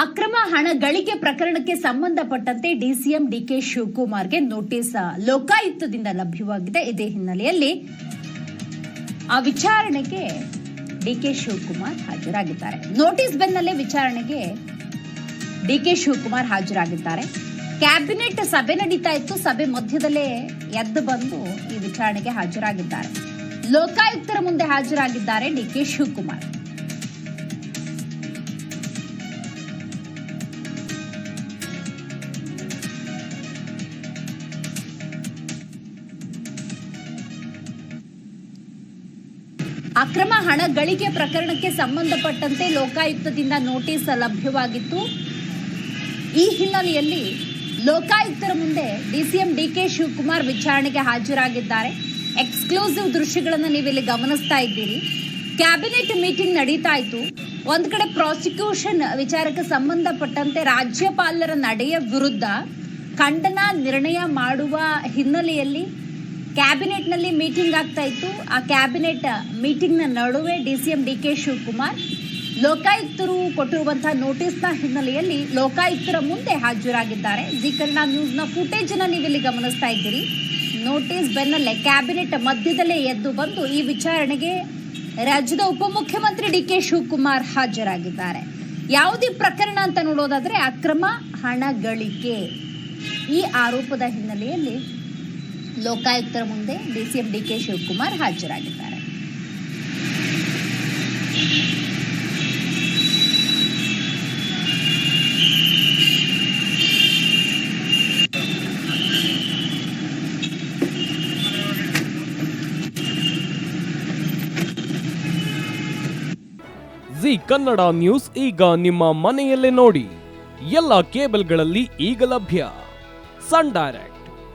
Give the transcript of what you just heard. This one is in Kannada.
ಅಕ್ರಮ ಹಣ ಗಳಿಕೆ ಪ್ರಕರಣಕ್ಕೆ ಸಂಬಂಧಪಟ್ಟಂತೆ ಡಿಸಿಎಂ ಡಿಕೆ ಶಿವಕುಮಾರ್ಗೆ ನೋಟಿಸ್ ಲೋಕಾಯುಕ್ತದಿಂದ ಲಭ್ಯವಾಗಿದೆ. ಇದೇ ಹಿನ್ನೆಲೆಯಲ್ಲಿ ಆ ವಿಚಾರಣೆಗೆ ಡಿಕೆ ಶಿವಕುಮಾರ್ ಹಾಜರಾಗಿದ್ದಾರೆ. ನೋಟಿಸ್ ಬೆನ್ನಲ್ಲೇ ವಿಚಾರಣೆಗೆ ಡಿಕೆ ಶಿವಕುಮಾರ್ ಹಾಜರಾಗಿದ್ದಾರೆ. ಕ್ಯಾಬಿನೆಟ್ ಸಭೆ ನಡೀತಾ ಇತ್ತು. ಸಭೆ ಮಧ್ಯದಲ್ಲೇ ಎದ್ದು ಬಂದು ಈ ವಿಚಾರಣೆಗೆ ಹಾಜರಾಗಿದ್ದಾರೆ. ಲೋಕಾಯುಕ್ತರ ಮುಂದೆ ಹಾಜರಾಗಿದ್ದಾರೆ ಡಿಕೆ ಶಿವಕುಮಾರ್. ಅಕ್ರಮ ಹಣ ಗಳಿಕೆ ಪ್ರಕರಣಕ್ಕೆ ಸಂಬಂಧಪಟ್ಟಂತೆ ಲೋಕಾಯುಕ್ತದಿಂದ ನೋಟಿಸ್ ಲಭ್ಯವಾಗಿತ್ತು. ಈ ಹಿನ್ನೆಲೆಯಲ್ಲಿ ಲೋಕಾಯುಕ್ತರ ಮುಂದೆ ಡಿಸಿಎಂ ಡಿಕೆ ಶಿವಕುಮಾರ್ ವಿಚಾರಣೆಗೆ ಹಾಜರಾಗಿದ್ದಾರೆ. ಎಕ್ಸ್ಕ್ಲೂಸಿವ್ ದೃಶ್ಯಗಳನ್ನು ನೀವಿಲ್ಲಿ ಗಮನಿಸ್ತಾ ಇದ್ದೀರಿ. ಕ್ಯಾಬಿನೆಟ್ ಮೀಟಿಂಗ್ ನಡೀತಾ ಇತ್ತು. ಒಂದು ಕಡೆ ಪ್ರಾಸಿಕ್ಯೂಷನ್ ವಿಚಾರಕ್ಕೆ ಸಂಬಂಧಪಟ್ಟಂತೆ ರಾಜ್ಯಪಾಲರ ನಡೆಯ ವಿರುದ್ಧ ಖಂಡನ ನಿರ್ಣಯ ಮಾಡುವ ಹಿನ್ನೆಲೆಯಲ್ಲಿ ಕ್ಯಾಬಿನೆಟ್ನಲ್ಲಿ ಮೀಟಿಂಗ್ ಆಗ್ತಾ ಇತ್ತು. ಆ ಕ್ಯಾಬಿನೆಟ್ ಮೀಟಿಂಗ್ನ ನಡುವೆ D C M D K Shivakumar ಲೋಕಾಯುಕ್ತರು ಕೊಟ್ಟಿರುವಂತಹ ನೋಟಿಸ್ನ ಹಿನ್ನೆಲೆಯಲ್ಲಿ ಲೋಕಾಯುಕ್ತರ ಮುಂದೆ ಹಾಜರಾಗಿದ್ದಾರೆ. ಜಿ ಕನ್ನಡ ನ್ಯೂಸ್ನ ಫುಟೇಜ್ ಅನ್ನ ನೀವಿಲ್ಲಿ ಗಮನಿಸ್ತಾ ಇದ್ದೀರಿ. ನೋಟಿಸ್ ಬೆನ್ನಲ್ಲೇ ಕ್ಯಾಬಿನೆಟ್ ಮಧ್ಯದಲ್ಲೇ ಎದ್ದು ಬಂದು ಈ ವಿಚಾರಣೆಗೆ ರಾಜ್ಯದ ಉಪಮುಖ್ಯಮಂತ್ರಿ ಡಿ ಕೆ ಶಿವಕುಮಾರ್ ಹಾಜರಾಗಿದ್ದಾರೆ. ಯಾವುದೇ ಪ್ರಕರಣ ಅಂತ ನೋಡೋದಾದ್ರೆ ಅಕ್ರಮ ಹಣ ಗಳಿಕೆ ಈ ಆರೋಪದ ಹಿನ್ನೆಲೆಯಲ್ಲಿ ಲೋಕಾಯುಕ್ತರ ಮುಂದೆ ಡಿಸಿಎಂ ಡಿಕೆ ಶಿವಕುಮಾರ್ ಹಾಜರಾಗಿದ್ದಾರೆ. ಜಿ ಕನ್ನಡ ನ್ಯೂಸ್ ಈಗ ನಿಮ್ಮ ಮನೆಯಲ್ಲೇ ನೋಡಿ. ಎಲ್ಲ ಕೇಬಲ್ಗಳಲ್ಲಿ ಈಗ ಲಭ್ಯ. Sun Direct.